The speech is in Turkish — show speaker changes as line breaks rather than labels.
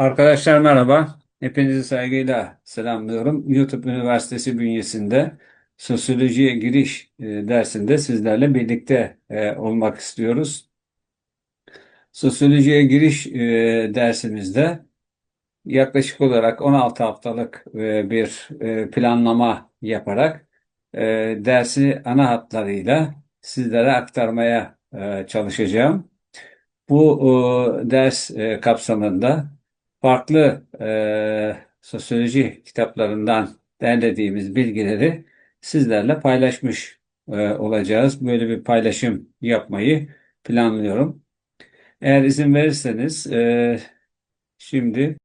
Arkadaşlar merhaba. Hepinizi saygıyla selamlıyorum. YouTube Üniversitesi bünyesinde sosyolojiye giriş e, dersinde sizlerle birlikte e, olmak istiyoruz. Sosyolojiye giriş e, dersimizde yaklaşık olarak 16 haftalık bir planlama yaparak dersi ana hatlarıyla sizlere aktarmaya çalışacağım. Bu ders kapsamında farklı e, sosyoloji kitaplarından derlediğimiz bilgileri sizlerle paylaşmış e, olacağız. Böyle bir paylaşım yapmayı planlıyorum. Eğer izin verirseniz e, şimdi